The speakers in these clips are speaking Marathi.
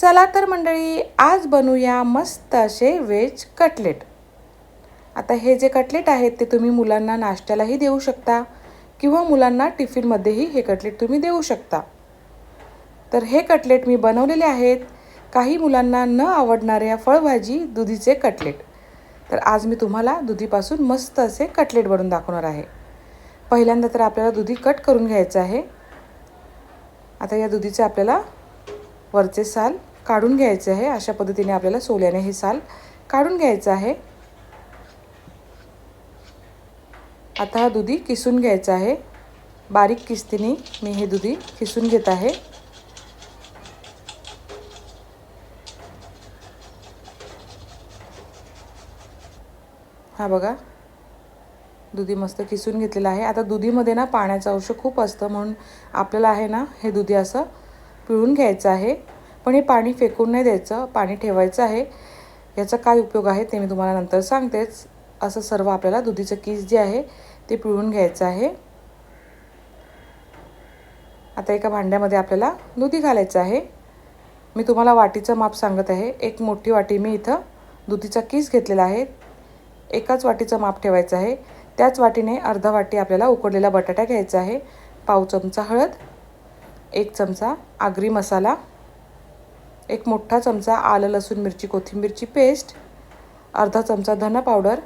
चला तर मंडळी आज बनवूया मस्त असे व्हेज कटलेट. आता हे जे कटलेट आहेत ते तुम्ही मुलांना नाश्त्यालाही देऊ शकता किंवा मुलांना टिफिनमध्येही हे कटलेट तुम्ही देऊ शकता. तर हे कटलेट मी बनवलेले आहेत. काही मुलांना न आवडणाऱ्या फळभाजी दुधीचे कटलेट. तर आज मी तुम्हाला दुधीपासून मस्त असे कटलेट बनवून दाखवणार आहे. पहिल्यांदा तर आपल्याला दुधी कट करून घ्यायचं आहे. आता या दुधीचे आपल्याला वरचे साल काढून घ्यायचं आहे. अशा पद्धतीने आपल्याला सोल्याने हे साल काढून घ्यायचं आहे. आता हा दुधी किसून घ्यायचा आहे. बारीक किस्तीने मी हे दुधी किसून घेत आहे. हा बघा. दुधी मस्त किसून घेतलेलं आहे. आता दुधीमध्ये ना पाण्याचं अंश खूप असतं म्हणून आपल्याला आहे ना हे दुधी असं पिळून घ्यायचं आहे. पण हे पाणी फेकून नाही द्यायचं पाणी ठेवायचं आहे. याचा काय उपयोग आहे ते मी तुम्हाला नंतर सांगतेच. असं सर्व आपल्याला दुधीचं किस जे आहे ते पिळून घ्यायचं आहे. आता एका भांड्यामध्ये आपल्याला दुधी घालायचं आहे. मी तुम्हाला वाटीचं माप सांगत आहे. एक मोठी वाटी मी इथं दुधीचा किस घेतलेला आहे. एकाच वाटीचं माप ठेवायचं आहे. त्याच वाटीने अर्धा वाटी आपल्याला उकडलेला बटाटा घ्यायचा आहे. पाव चमचा हळद एक चमचा आगरी मसाला एक मोठा चमचा आलं लसूण मिरची कोथिंबीरची पेस्ट अर्धा चमचा धना पावडर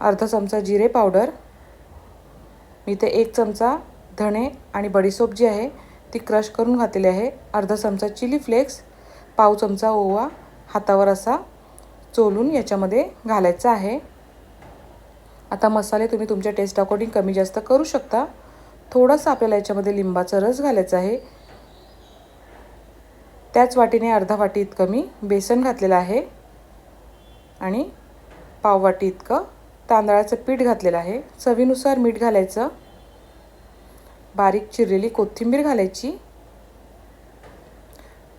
अर्धा चमचा जिरे पावडर मी ते एक चमचा धणे आणि बडीसोप जी आहे ती क्रश करून घातलेली आहे. अर्धा चमचा चिली फ्लेक्स पाव चमचा ओवा हातावर असा चोलून याच्यामध्ये घालायचा आहे. आता मसाले तुम्ही तुमच्या टेस्ट अकॉर्डिंग कमी जास्त करू शकता. थोडंसं आपल्याला याच्यामध्ये लिंबाचा रस घालायचा आहे. त्याच वाटीने अर्धा वाटी इतकं मी बेसन घातलेलं आहे. आणि पाववाटी इतकं तांदळाचं पीठ घातलेलं आहे. चवीनुसार मीठ घालायचं. बारीक चिरलेली कोथिंबीर घालायची.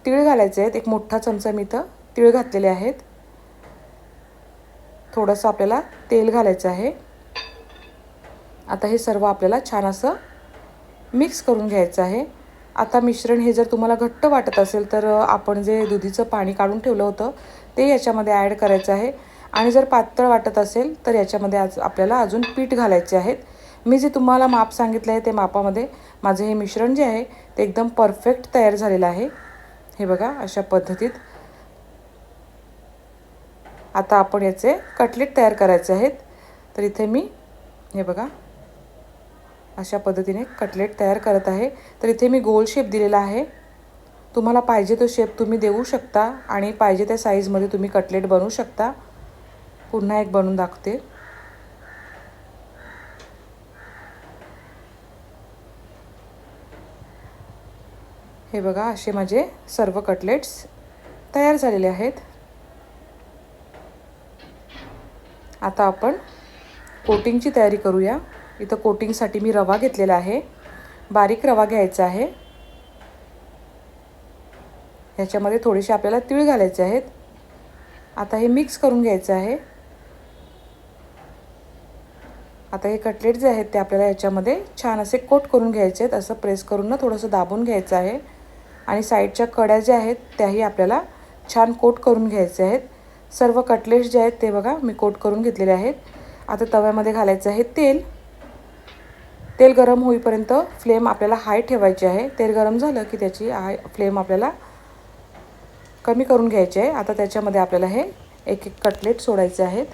तीळ घालायचे आहेत एक मोठा चमचा मी इथं तीळ घातलेले आहेत. थोडंसं आपल्याला तेल घालायचं आहे. आता हे सर्व आपल्याला छान असं मिक्स करून घ्यायचं आहे. आता मिश्रण हे जर तुम्हाला घट्ट वाटत असेल तर आपण जे दुधीचं पाणी काढून ठेवलं होतं ते याच्यामध्ये ॲड करायचं आहे. आणि जर पातळ वाटत असेल तर याच्यामध्ये आज आपल्याला अजून पीठ घालायचे आहेत. मी जे तुम्हाला माप सांगितलं आहे ते मापामध्ये माझं हे मिश्रण जे आहे ते एकदम परफेक्ट तयार झालेलं आहे. हे बघा अशा पद्धतीत. आता आपण याचे कटलेट तयार करायचे आहेत. तर इथे मी हे बघा अशा पद्धतीने कटलेट तयार करत आहे. तर इथे मी गोल शेप दिलेला आहे. तुम्हाला पाहिजे तो शेप तुम्ही देऊ शकता आणि पाहिजे त्या साईजमध्ये तुम्ही कटलेट बनवू शकता. पुन्हा एक बनवून दाखवते. हे बघा असे माझे सर्व कटलेट्स तयार झालेले आहेत. आता आपण कोटिंगची तयारी करूया. इथं कोटिंगसाठी मी रवा घेतलेला आहे. बारीक रवा घ्यायचा आहे. ह्याच्यामध्ये थोडेसे आपल्याला तीळ घालायचे आहेत. आता हे मिक्स करून घ्यायचं आहे. आता हे कटलेट जे आहेत ते आपल्याला याच्यामध्ये छान असे कोट करून घ्यायचे आहेत. असं प्रेस करून ना थोडंसं दाबून घ्यायचं आहे. आणि साईडच्या कड्या ज्या आहेत त्याही आपल्याला छान कोट करून घ्यायचे आहेत. सर्व कटलेट्स जे आहेत ते बघा मी कोट करून घेतलेले आहेत. आता तव्यामध्ये घालायचं आहे तेल. तेल गरम होईपर्यंत फ्लेम आपल्याला हाय ठेवायची आहे. तेल गरम झालं की त्याची हाय फ्लेम आपल्याला कमी करून घ्यायची आहे. आता त्याच्यामध्ये आपल्याला हे एक एक कटलेट सोडायचे आहेत.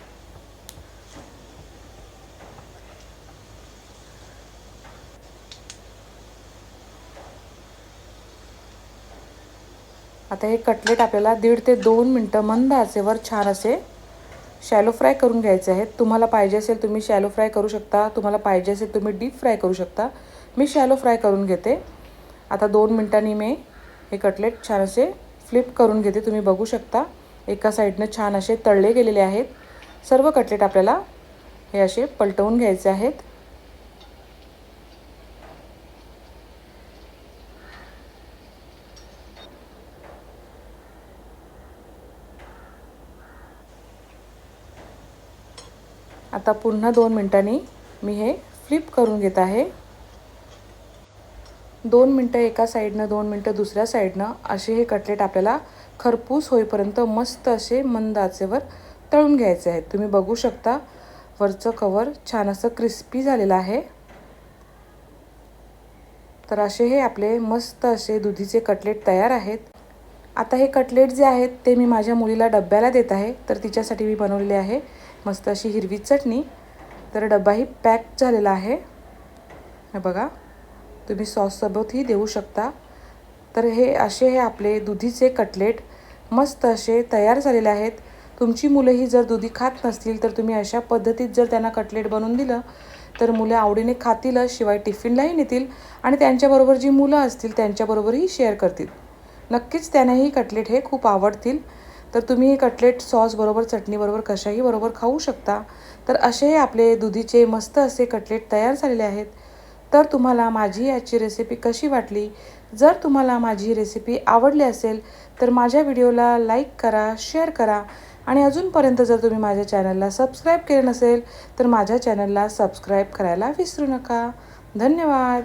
आता हे कटलेट आपल्याला दीड ते दोन मिनटं मंद आचेवर छान असे शॅलो फ्राय करून घ्यायचे आहेत. तुम्हाला पाहिजे असेल तुम्ही शॅलो फ्राय करू शकता. तुम्हाला पाहिजे असेल तुम्ही डीप फ्राय करू शकता. मी शॅलो फ्राय करून घेते. आता दोन मिनटांनी मी हे कटलेट छान असे फ्लिप करून घेते. तुम्ही बघू शकता. एका साईडनं छान असे तळले गेलेले आहेत. सर्व कटलेट आपल्याला हे असे पलटवून घ्यायचे आहेत. आता पुन्हा दोन मिनटांनी मी हे फ्लिप करून घेत आहे. दोन मिनटं एका साईडनं दोन मिनटं दुसऱ्या साईडनं असे हे कटलेट आपल्याला खरपूस होईपर्यंत मस्त असे मंद आचेवर तळून घ्यायचे आहेत. तुम्ही बघू शकता वरचं कवर छान असं क्रिस्पी झालेलं आहे. तर असे हे आपले मस्त असे दुधीचे कटलेट तयार आहेत. आता हे कटलेट जे आहेत ते मी माझ्या मुलीला डब्याला देत आहे. तर तिच्यासाठी मी बनवलेले आहे मस्त अशी हिरवी चटणी तर डब्बाही पॅक झालेला आहे. हे बघा तुम्ही सॉससोबतही देऊ शकता. तर हे असे हे आपले दुधीचे कटलेट मस्त असे तयार झालेले आहेत. तुमची मुलंही जर दुधी खात नसतील तर तुम्ही अशा पद्धतीत जर त्यांना कटलेट बनवून दिलं तर मुलं आवडीने खातीलच शिवाय टिफिनलाही नेतील आणि त्यांच्याबरोबर जी मुलं असतील त्यांच्याबरोबरही शेअर करतील. नक्कीच त्यांनाही कटलेट हे खूप आवडतील. तर तुम्ही हे कटलेट सॉसबरोबर चटणीबरोबर कशाही बरोबर खाऊ शकता. तर असे हे आपले दुधीचे मस्त असे कटलेट तयार झालेले आहेत. तर तुम्हाला माझी याची रेसिपी कशी वाटली? जर तुम्हाला माझी रेसिपी आवडली असेल तर माझ्या व्हिडिओला लाईक करा शेअर करा. आणि अजूनपर्यंत जर तुम्ही माझ्या चॅनलला सबस्क्राईब केलं नसेल तर माझ्या चॅनलला सबस्क्राईब करायला विसरू नका. धन्यवाद.